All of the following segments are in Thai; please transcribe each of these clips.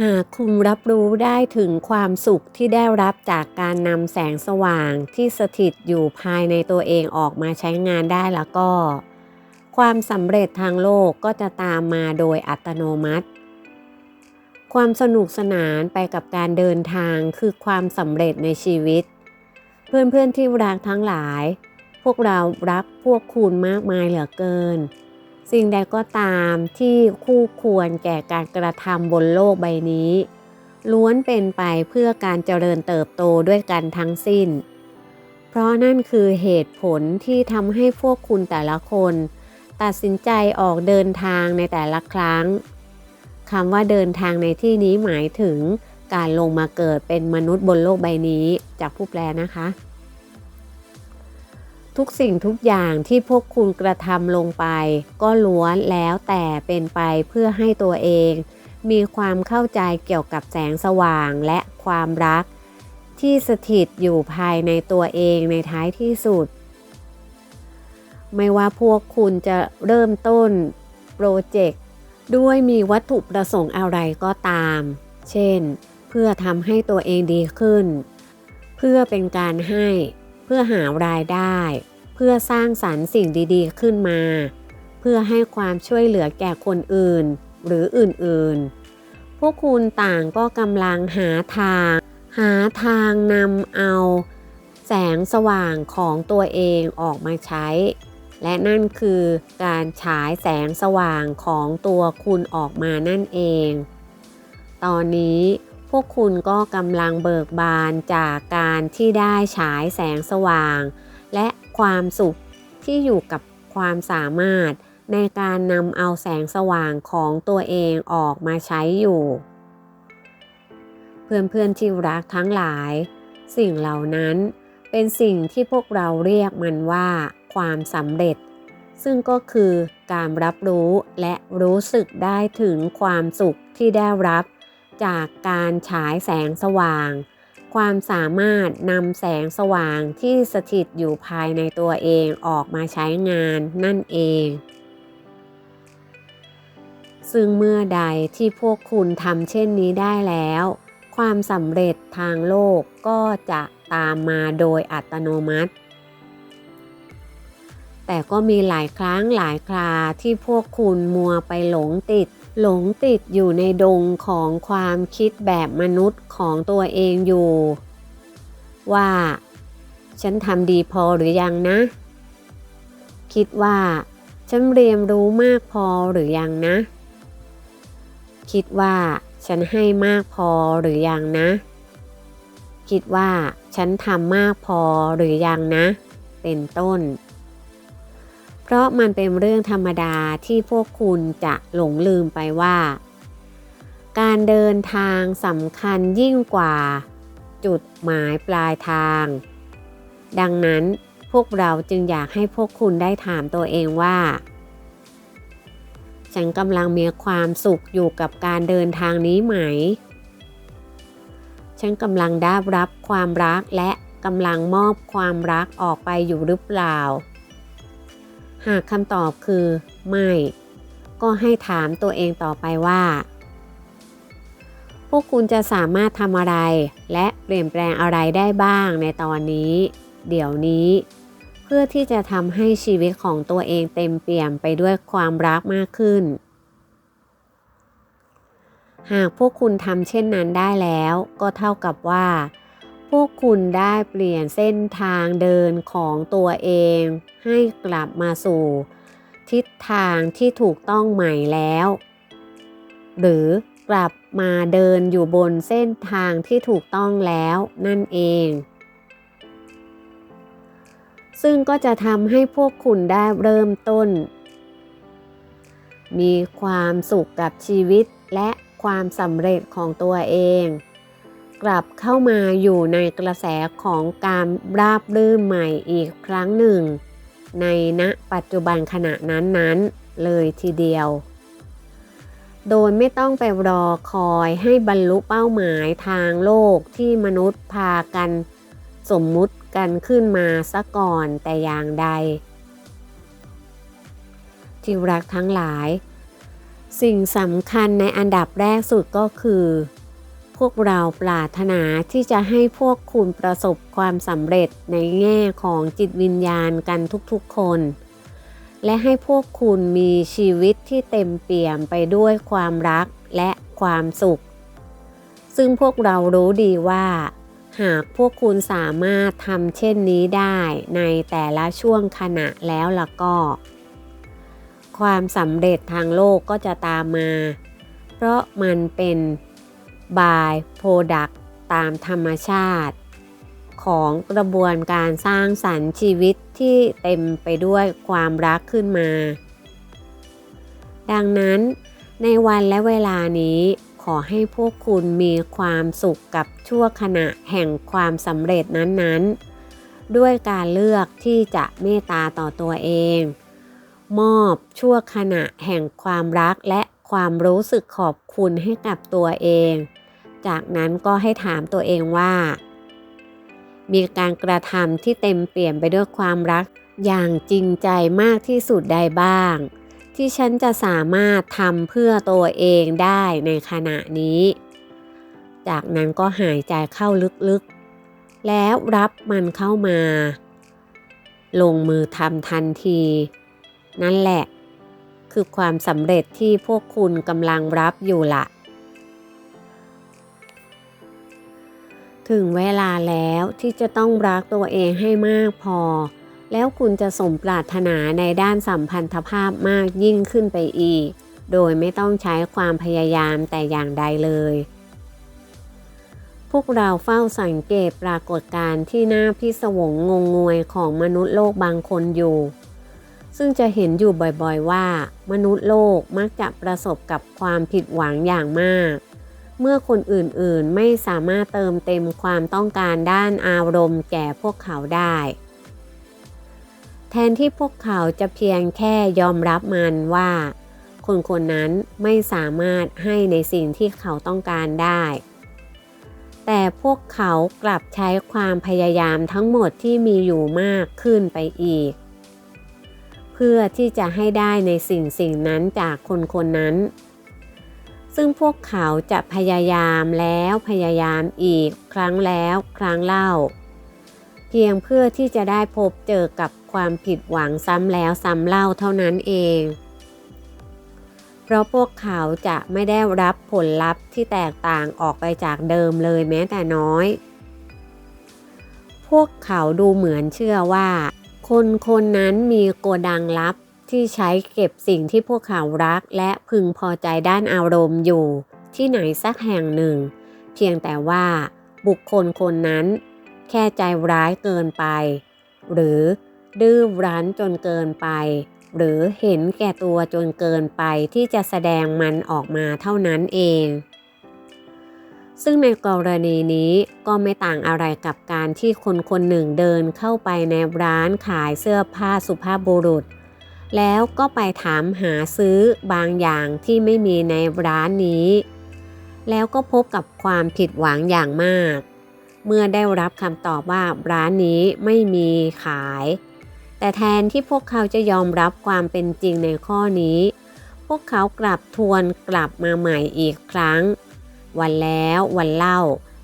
หากคุณรับรู้ได้ถึงความสุขที่ได้รับจากการนำแสงสว่างที่สถิตอยู่ภายในตัวเองออกมาใช้งานได้แล้วก็ ความสำเร็จทางโลกก็จะตามมาโดยอัตโนมัติ ความสนุกสนานไปกับการเดินทางคือความสำเร็จในชีวิต เพื่อนๆที่รักทั้งหลาย พวกเรารักพวกคุณมากมายเหลือเกิน สิ่งใดก็ตามที่คู่ควรแก่การกระทำบนโลกใบนี้ ล้วนเป็นไปเพื่อการเจริญเติบโตด้วยกันทั้งสิ้น เพราะนั่นคือเหตุผลที่ทำให้พวกคุณแต่ละคน ตัดสินใจออกเดินทางในแต่ละครั้งคำว่าเดินทางในที่นี้หมายถึงการลงมาเกิดเป็นมนุษย์บนโลกใบนี้จากผู้แปลนะคะ ทุกสิ่งทุกอย่างที่พวกคุณกระทำลงไป ก็ล้วนแล้วแต่เป็นไปเพื่อให้ตัวเอง มีความเข้าใจเกี่ยวกับแสงสว่างและความรัก ที่สถิตอยู่ภายในตัวเองในท้ายที่สุด ไม่ว่าพวกคุณจะเริ่มต้นโปรเจกต์ด้วยมีวัตถุประสงค์อะไรก็ตาม เช่น เพื่อทำให้ตัวเองดีขึ้น เพื่อเป็นการให้ พื่อหารายได้ เพื่อสร้างสรรค์สิ่งดีๆ ขึ้นมา เพื่อให้ความช่วยเหลือแก่คนอื่น หรืออื่นๆ พวกคุณต่างก็กำลังหาทาง หาทางนำเอา แสงสว่างของตัวเองออกมาใช้ และนั่นคือการฉายแสงสว่างของตัวคุณออกมานั่นเอง ตอนนี้ พวกคุณก็กำลังเบิกบานจากการที่ได้ฉายแสงสว่าง และความสุขที่อยู่กับความสามารถในการนำเอาแสงสว่างของตัวเองออกมาใช้อยู่ เพื่อนๆที่รักทั้งหลาย สิ่งเหล่านั้นเป็นสิ่งที่พวกเราเรียกมันว่า ความสำเร็จ ซึ่งก็คือการรับรู้และรู้สึกได้ถึงความสุขที่ได้รับ จากการฉายแสงสว่าง ความสามารถนำแสงสว่างที่สถิตอยู่ภายในตัวเองออกมาใช้งานนั่นเอง ซึ่งเมื่อใดที่พวกคุณทำเช่นนี้ได้แล้ว ความสำเร็จทางโลกก็จะตามมาโดยอัตโนมัติ แต่ก็มีหลายครั้งหลายคราที่พวกคุณมัวไปหลงติด หลงติดอยู่ในดงของความคิดแบบมนุษย์ของตัวเองอยู่ ว่า ฉันทำดีพอหรือยังนะ คิดว่า ฉันเรียนรู้มากพอหรือยังนะ คิดว่า ฉันให้มากพอหรือยังนะ คิดว่า ฉันทำมากพอหรือยังนะ เป็นต้น เพราะมันเป็นเรื่องธรรมดาที่พวกคุณจะหลงลืมไปว่า การเดินทางสำคัญยิ่งกว่า จุดหมายปลายทาง ดังนั้นพวกเราจึงอยากให้พวกคุณได้ถามตัวเองว่า ฉันกำลังมีความสุขอยู่กับการเดินทางนี้ไหม ฉันกำลังได้รับความรักและกำลังมอบความรักออกไปอยู่หรือเปล่า หากคำตอบคือไม่ ก็ให้ถามตัวเองต่อไปว่า พวกคุณจะสามารถทำอะไร และเปลี่ยนแปลงอะไรได้บ้างในตอนนี้ เดี๋ยวนี้ เพื่อที่จะทำให้ชีวิตของตัวเองเต็มเปี่ยมไปด้วยความรักมากขึ้น หากพวกคุณทำเช่นนั้นได้แล้ว ก็เท่ากับว่า พวกคุณได้เปลี่ยนเส้นทางเดินของตัวเอง ให้กลับมาสู่ ทิศทางที่ถูกต้องใหม่แล้ว หรือกลับมาเดินอยู่บนเส้นทางที่ถูกต้องแล้วนั่นเอง ซึ่งก็จะทำให้พวกคุณได้เริ่มต้น มีความสุขกับชีวิตและความสำเร็จของตัวเอง กลับเข้ามาอยู่ในกระแสของการราบรื่นใหม่อีกครั้งหนึ่ง ในณปัจจุบันขณะนั้นๆ เลยทีเดียว โดยไม่ต้องไปรอคอยให้บรรลุเป้าหมายทางโลกที่มนุษย์พากันสมมุติกันขึ้นมาซะก่อนแต่อย่างใด ที่รักทั้งหลาย สิ่งสำคัญในอันดับแรกสุดก็คือ วกเราปรารถนาที่จะให้พวกคุณประสบความสำเร็จในแง่ของจิตวิญญาณกันทุกๆคน และให้พวกคุณมีชีวิตที่เต็มเปี่ยมไปด้วยความรักและความสุข ซึ่งพวกเรารู้ดีว่า หากพวกคุณสามารถทำเช่นนี้ได้ในแต่ละช่วงขณะแล้วล่ะก็ ความสำเร็จทางโลกก็จะตามมา เพราะมันเป็น บายโปรดักตามธรรมชาติ ของกระบวนการสร้างสรรค์ชีวิตที่เต็มไปด้วยความรักขึ้นมา ดังนั้น ในวันและเวลานี้ขอให้พวกคุณมีความสุขกับชั่วขณะแห่งความสำเร็จนั้นๆ ด้วยการเลือกที่จะเมตตาต่อตัวเอง มอบชั่วขณะแห่งความรักและความรู้สึกขอบคุณให้กับตัวเอง จากนั้นก็ให้ถามตัวเองว่า มีการกระทำที่เต็มเปี่ยมไปด้วยความรักอย่างจริงใจมากที่สุดใดบ้าง ที่ฉันจะสามารถทำเพื่อตัวเองได้ในขณะนี้ จากนั้นก็หายใจเข้าลึกๆ แล้วรับมันเข้ามา ลงมือทำทันที นั่นแหละ คือความสำเร็จที่พวกคุณกำลังรับอยู่ละ ถึงเวลาแล้วที่จะต้องรักตัวเองให้มากพอ แล้วคุณจะสมปรารถนาในด้านสัมพันธภาพมากยิ่งขึ้นไปอีก โดยไม่ต้องใช้ความพยายามแต่อย่างใดเลย พวกเราเฝ้าสังเกตปรากฏการณ์ที่น่าพิศวงงงงวยของมนุษย์โลกบางคนอยู่ ซึ่งจะเห็นอยู่บ่อยๆว่า มนุษย์โลกมักจะประสบกับความผิดหวังอย่างมาก เมื่อคนอื่นๆไม่สามารถเติมเต็มความต้องการด้านอารมณ์แก่พวกเขาได้ แทนที่พวกเขาจะเพียงแค่ยอมรับมันว่า คนคนนั้นไม่สามารถให้ในสิ่งที่เขาต้องการได้ แต่พวกเขากลับใช้ความพยายามทั้งหมดที่มีอยู่มากขึ้นไปอีก เพื่อที่จะให้ได้ในสิ่งสิ่งนั้นจากคนคนนั้น ซึ่งพวกเขาจะพยายามแล้วพยายามอีกครั้งแล้วครั้งเล่า เพียงเพื่อที่จะได้พบเจอกับความผิดหวังซ้ำแล้วซ้ำเล่าเท่านั้นเอง เพราะพวกเขาจะไม่ได้รับผลลัพธ์ที่แตกต่างออกไปจากเดิมเลยแม้แต่น้อย พวกเขาดูเหมือนเชื่อว่า คนคนนั้นมีโกดังลับ ที่ใช้เก็บสิ่งที่พวกเขารักและพึงพอใจด้านอารมณ์อยู่ ที่ไหนสักแห่งหนึ่ง เพียงแต่ว่าบุคคลคนนั้น แค่ใจร้ายเกินไป หรือดื้อรั้นจนเกินไป หรือเห็นแก่ตัวจนเกินไปที่จะแสดงมันออกมาเท่านั้นเอง ซึ่งในกรณีนี้ก็ไม่ต่างอะไรกับการที่คนคนหนึ่งเดินเข้าไปในร้านขายเสื้อผ้าสุภาพบุรุษ แล้วก็ไปถามหาซื้อบางอย่างที่ไม่มีในร้านนี้ แล้วก็พบกับความผิดหวังอย่างมาก เมื่อได้รับคำตอบว่าร้านนี้ไม่มีขาย แต่แทนที่พวกเขาจะยอมรับความเป็นจริงในข้อนี้ พวกเขากลับทวนกลับมาใหม่อีกครั้ง วันแล้ววันเล่า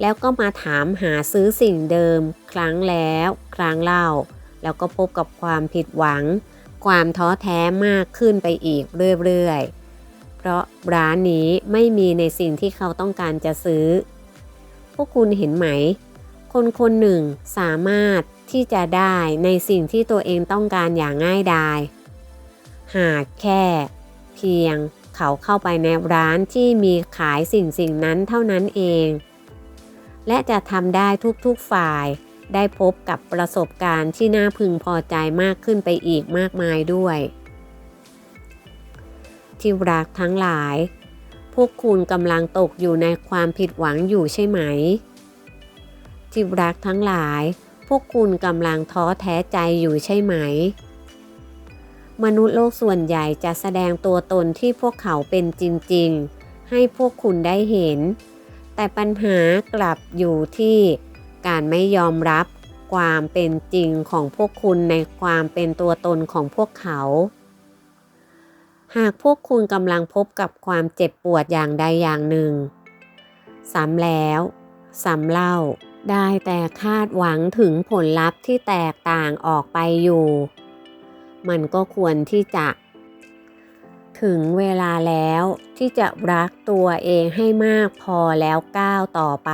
แล้วก็มาถามหาซื้อสิ่งเดิม ครั้งแล้ว ครั้งเล่า แล้วก็พบกับความผิดหวัง ความท้อแท้มากขึ้นไปอีกเรื่อยๆ เพราะร้านนี้ไม่มีในสิ่งที่เขาต้องการจะซื้อ พวกคุณเห็นไหม คนคนหนึ่งสามารถที่จะได้ในสิ่งที่ตัวเองต้องการอย่างง่ายดาย หากแค่ เพียงเขาเข้าไปในร้านที่มีขายสิ่งสิ่งนั้นเท่านั้นเอง และจะทำได้ทุกๆฝ่าย ได้พบกับประสบการณ์ที่น่าพึงพอใจมากขึ้นไปอีกมากมายด้วย ที่รักทั้งหลาย พวกคุณกำลังตกอยู่ในความผิดหวังอยู่ใช่ไหม ที่รักทั้งหลาย พวกคุณกำลังท้อแท้ใจอยู่ใช่ไหม มนุษย์โลกส่วนใหญ่จะแสดงตัวตนที่พวกเขาเป็นจริง ๆ ให้พวกคุณได้เห็น แต่ปัญหากลับอยู่ที่ การไม่ยอมรับความเป็นจริงของพวกคุณในความเป็นตัวตนของพวกเขา หากพวกคุณกำลังพบกับความเจ็บปวดอย่างใดอย่างหนึ่ง ซ้ำแล้วซ้ำเล่าได้แต่คาดหวังถึงผลลัพธ์ที่แตกต่างออกไปอยู่ มันก็ควรที่จะ ถึงเวลาแล้วที่จะรักตัวเองให้มากพอแล้วก้าวต่อไป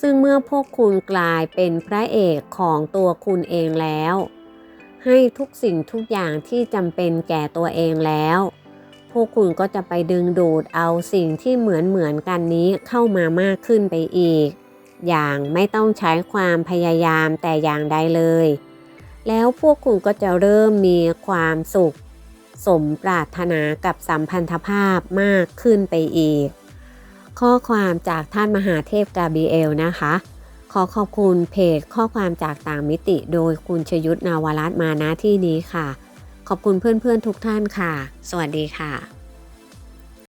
ซึ่งเมื่อพวกคุณกลายเป็นพระเอกของตัวคุณเองแล้ว ให้ทุกสิ่งทุกอย่างที่จำเป็นแก่ตัวเองแล้ว พวกคุณก็จะไปดึงดูดเอาสิ่งที่เหมือนเหมือนกันนี้เข้ามามากขึ้นไปอีก อย่างไม่ต้องใช้ความพยายามแต่อย่างใดเลย แล้วพวกคุณก็จะเริ่มมีความสุข สมปรารถนากับสัมพันธภาพมากขึ้นไปอีก ข้อความจากท่านมหาเทพกาเบีเอลนะคะ ขอขอบคุณเพจข้อความจากต่างมิติ โดยคุณชยุทธนาวรัตมาณที่นี้ค่ะ ขอบคุณเพื่อนๆทุกท่านค่ะ สวัสดีค่ะ